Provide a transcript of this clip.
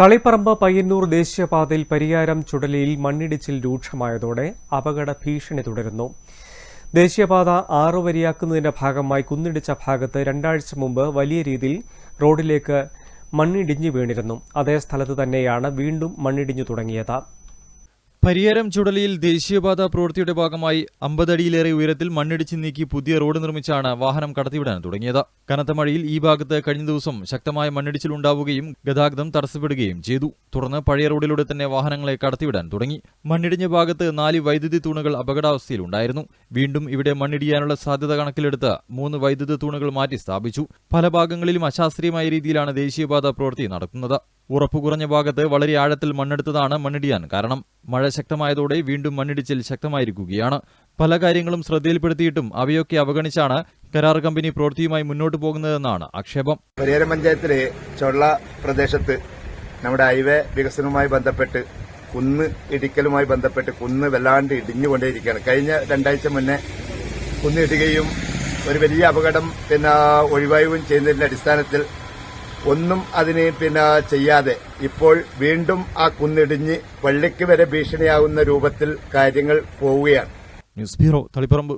തളിപ്പറമ്പ് പയ്യന്നൂർ ദേശീയപാതയിൽ പരിയാരം ചുടലിയിൽ മണ്ണിടിച്ചിൽ രൂക്ഷമായതോടെ അപകട ഭീഷണി തുടരുന്നു. ദേശീയപാത ആറ് വരിയാക്കുന്നതിന്റെ ഭാഗമായി കുന്നിടിച്ച ഭാഗത്ത് രണ്ടാഴ്ച മുമ്പ് വലിയ രീതിയിൽ റോഡിലേക്ക് മണ്ണിടിഞ്ഞു വീണിരുന്നു. അതേ സ്ഥലത്ത് തന്നെയാണ് വീണ്ടും മണ്ണിടിഞ്ഞു തുടങ്ങിയത്. പരിയാരം ചുടലിയിൽ ദേശീയപാത പ്രവൃത്തിയുടെ ഭാഗമായി അമ്പതടിയിലേറെ ഉയരത്തിൽ മണ്ണിടിച്ച് നീക്കി പുതിയ റോഡ് നിർമ്മിച്ചാണ് വാഹനം കടത്തിവിടാൻ തുടങ്ങിയത്. കനത്ത മഴയിൽ ഈ ഭാഗത്ത് കഴിഞ്ഞ ദിവസം ശക്തമായ മണ്ണിടിച്ചിലുണ്ടാവുകയും ഗതാഗതം തടസ്സപ്പെടുകയും ചെയ്തു. തുടർന്ന് പഴയ റോഡിലൂടെ തന്നെ വാഹനങ്ങളെ കടത്തിവിടാൻ തുടങ്ങി. മണ്ണിടിഞ്ഞ ഭാഗത്ത് നാല് വൈദ്യുതി തൂണുകൾ അപകടാവസ്ഥയിലുണ്ടായിരുന്നു. വീണ്ടും ഇവിടെ മണ്ണിടിയാനുള്ള സാധ്യത കണക്കിലെടുത്ത് മൂന്ന് വൈദ്യുതി തൂണുകൾ മാറ്റി സ്ഥാപിച്ചു. പല ഭാഗങ്ങളിലും അശാസ്ത്രീയമായ രീതിയിലാണ് ദേശീയപാത പ്രവൃത്തി നടക്കുന്നത് ഉറപ്പു കുറഞ്ഞ ഭാഗത്ത് വളരെ ആഴത്തിൽ മണ്ണെടുത്തതാണ് മണ്ണിടിയാൻ. കാരണം മഴ ശക്തമായതോടെ വീണ്ടും മണ്ണിടിച്ചിൽ ശക്തമായിരിക്കുകയാണ്. പല കാര്യങ്ങളും ശ്രദ്ധയിൽപ്പെടുത്തിയിട്ടും അവയൊക്കെ അവഗണിച്ചാണ് കരാർ കമ്പനി പ്രവൃത്തിയുമായി മുന്നോട്ട് പോകുന്നതെന്നാണ് ആക്ഷേപം. പരിയാരം പഞ്ചായത്തിലെ ചൊള്ള പ്രദേശത്ത് നമ്മുടെ ഹൈവേ വികസനവുമായി ബന്ധപ്പെട്ട് കുന്ന് ഇടിക്കലുമായി ബന്ധപ്പെട്ട് കുന്ന് വല്ലാണ്ട് ഇടിഞ്ഞുകൊണ്ടേയിരിക്കുകയാണ്. കഴിഞ്ഞ രണ്ടാഴ്ച മുന്നേ കുന്നിടുകയും ഒരു വലിയ അപകടം പിന്നെ ഒഴിവായുകയും ചെയ്യുന്നതിന്റെ അടിസ്ഥാനത്തിൽ ഒന്നും അതിന് പിന്നെ ചെയ്യാതെ ഇപ്പോൾ വീണ്ടും ആ കുന്നിടിഞ്ഞ് പള്ളിക്ക് വരെ ഭീഷണിയാവുന്ന രൂപത്തിൽ കാര്യങ്ങൾ പോവുകയാണ്. News bureau Taliparamba.